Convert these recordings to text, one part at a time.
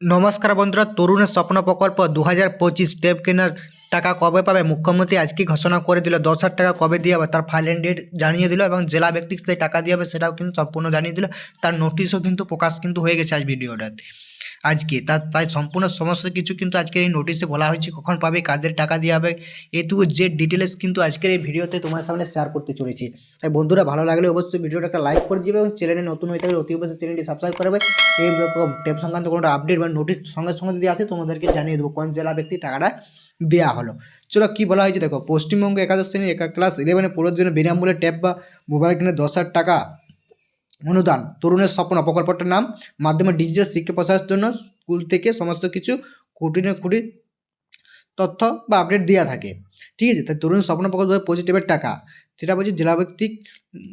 নমস্কার বন্ধুরা, তরুণের স্বপ্ন প্রকল্প দু হাজার পঁচিশ টেপ কেনার টাকা কবে পাবে? মুখ্যমন্ত্রী আজকে ঘোষণা করে দিল, দশ হাজার টাকা কবে দিয়ে হবে? তার ফাইনাল ডেট জানিয়ে দিল এবং জেলা ব্যক্তিকে সেই টাকা দিয়ে হবে সেটাও কিন্তু সম্পূর্ণ জানিয়ে দিল। তার নোটিশও কিন্তু প্রকাশ কিন্তু হয়ে গেছে আজ ভিডিওটাতে আজকে। তার তাই সম্পূর্ণ সমস্ত কিছু কিন্তু আজকের এই নোটিশে বলা হয়েছে। কখন পাবে, কাদের টাকা দেওয়া হবে এটুকু যে ডিটেলস কিন্তু আজকের এই ভিডিওতে তোমার সামনে শেয়ার করতে চলেছি। তাই বন্ধুরা, ভালো লাগলে অবশ্যই ভিডিওটা একটা লাইক করে দিবে এবং চ্যানেলে নতুন হয়ে থাকলে অতি অবশ্যই চ্যানেলটি সাবস্ক্রাইব করবে এই রকম টেপ সংক্রান্ত কোনো আপডেট বা নোটিশ সঙ্গে সঙ্গে যদি আসে, তোমাদেরকে জানিয়ে দেবো কোন জেলা ব্যক্তি টাকাটা দেওয়া হলো। চলো, কি বলা হয়েছে দেখো, পশ্চিমবঙ্গ একাদশ শ্রেণি একা ক্লাস ইলেভেনে পড়ার জন্য বিনামূল্যে ট্যাব বা মোবাইল কিনে দশ হাজার টাকা অনুদান। তরুণের স্বপ্ন। প্রকল্পটার নাম, মাধ্যমে ডিজিটাল শিক্ষা প্রসারের জন্য স্কুল থেকে সমস্ত কিছু খুঁটিনে খুঁটি তথ্য বা আপডেট দেওয়া থাকে। ঠিক আছে? তাই তরুণ স্বপ্ন প্রকল্প পজিটিভের টাকা। সেটা বলছে জেলাভিত্তিক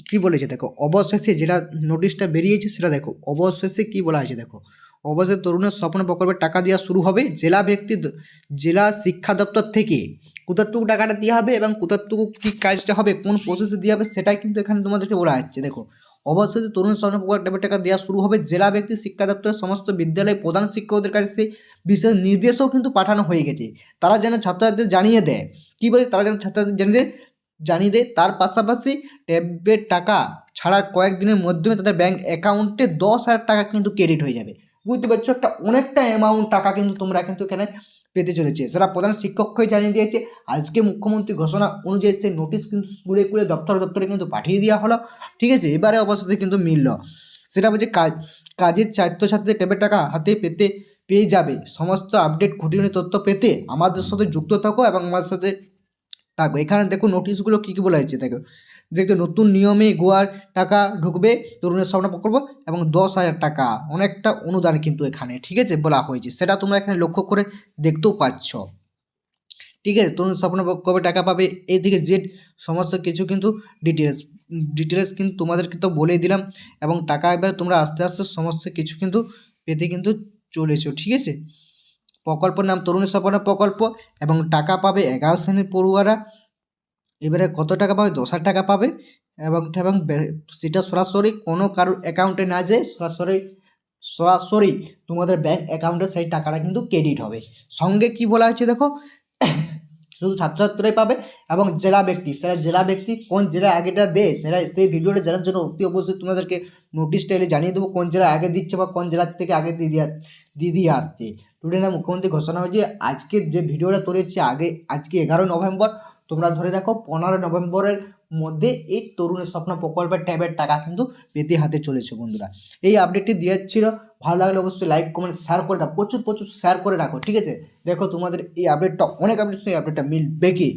কী বলেছে দেখো? অবশেষে যেটা নোটিশটা বেরিয়েছে সেটা দেখো। অবশেষে কী বলা হয়েছে দেখো? অবশ্যই তরুণের স্বপ্ন প্রকল্পের টাকা দেওয়া শুরু হবে জেলা ব্যক্তি জেলা শিক্ষা দপ্তর থেকে। কোথারটুকু টাকাটা দেওয়া হবে এবং কোথারটুকু কী কাজটা হবে, কোন প্রসেসে দেওয়া হবে সেটাই কিন্তু এখানে তোমাদেরকে বলা হচ্ছে দেখো। অবশ্যই তরুণ স্বর্ণ প্রকল্পের টাকা দেওয়া শুরু হবে। জেলা ব্যক্তি, শিক্ষা দপ্তরের সমস্ত বিদ্যালয়, প্রধান শিক্ষকদের কাছে বিশেষ নির্দেশও কিন্তু পাঠানো হয়ে গেছে। তারা যেন ছাত্রছাত্রীদের জানিয়ে দেয়। কী বলে? তারা যেন ছাত্রছাত্রীদের জানিয়ে দেয় জানিয়ে দেয়। তার পাশাপাশি ট্যাবের টাকা ছাড়ার কয়েকদিনের মাধ্যমে তাদের ব্যাঙ্ক অ্যাকাউন্টে দশ হাজার টাকা কিন্তু ক্রেডিট হয়ে যাবে। বুঝতে পারছ? একটা অনেকটা অ্যামাউন্ট টাকা কিন্তু তোমরা কিন্তু এখানে পেতে চলেছে। সেটা প্রধান শিক্ষককেই জানিয়ে দিয়েছে। আজকে মুখ্যমন্ত্রী ঘোষণা অনুযায়ী সেই নোটিশ কিন্তু স্কুলে স্কুলে দপ্তর দপ্তরে কিন্তু পাঠিয়ে দেওয়া হলো। ঠিক আছে? এবারে অবশেষে কিন্তু মিলল। সেটা বলছে কাজ, কাজের ছাত্রছাত্রীদের ট্যাবের টাকা হাতে পেতে, পেয়ে যাবে। সমস্ত আপডেট খুঁটিয়ে তথ্য পেতে আমাদের সাথে যুক্ত থাকো এবং আমার সাথে থাকো। এখানে দেখো নোটিশগুলো কী কী বলা হয়েছে? দেখো। দেখতে নতুন নিয়মে গোয়ার টাকা ঢুকবে, তরুণের স্বপ্ন প্রকল্প এবং দশ হাজার টাকা, অনেকটা অনুদান কিন্তু এখানে, ঠিক আছে, বলা হয়েছে। সেটা তোমরা এখানে লক্ষ্য করে দেখতেও পাচ্ছ। ঠিক আছে, তরুণ স্বপ্ন কবে টাকা পাবে এই দিকে জেড, সমস্ত কিছু কিন্তু ডিটেলস ডিটেলস কিন্তু তোমাদেরকে তো বলেই দিলাম এবং টাকা এবার তোমরা আস্তে আস্তে সমস্ত কিছু কিন্তু পেতে কিন্তু চলেছো, ঠিক আছে? প্রকল্পের নাম তরুণ স্বপ্ন প্রকল্প এবং টাকা পাবে এগারো শ্রেণির পড়ুয়ারা। এবারে কত টাকা পাবে? দশ হাজার টাকা পাবে এবং এবং সেটা সরাসরি কোনো কারোর অ্যাকাউন্টে না যেয়ে সরাসরি সরাসরি তোমাদের ব্যাংক অ্যাকাউন্টে সেই টাকাটা কিন্তু ক্রেডিট হবে। সঙ্গে কি বলা হয়েছে দেখো? শুধু ছাত্রছাত্রীরাই পাবে এবং জেলা ব্যক্তি সেটা জেলা ব্যক্তি কোন জেলা আগেটা দেয় সেটা সেই ভিডিওটা জানার জন্য অতি অবশ্যই তোমাদেরকে নোটিশ টাইলে জানিয়ে দেবো কোন জেলা আগে দিচ্ছে বা কোন জেলার থেকে আগে দিয়ে দিয়ে দিয়ে দিয়ে আসছে। টুডে না মুখ্যমন্ত্রী ঘোষণা হয়েছে আজকে যে ভিডিওটা তৈরি আগে আজকে এগারোই নভেম্বর তোমরা ধরে রাখো পনেরো নভেম্বরের মধ্যে এই তরুণের স্বপ্ন প্রকল্পের ট্যাবের টাকা কিন্তু পেতে হাতে চলেছে বন্ধুরা। এই আপডেটটি দিয়েছিল, ভালো লাগলে অবশ্যই লাইক কমেন্ট শেয়ার করে দাও। প্রচুর প্রচুর শেয়ার করে রাখো, ঠিক আছে? দেখো তোমাদের এই আপডেটটা অনেক আপডেট এই আপডেটটা মিলবে কি?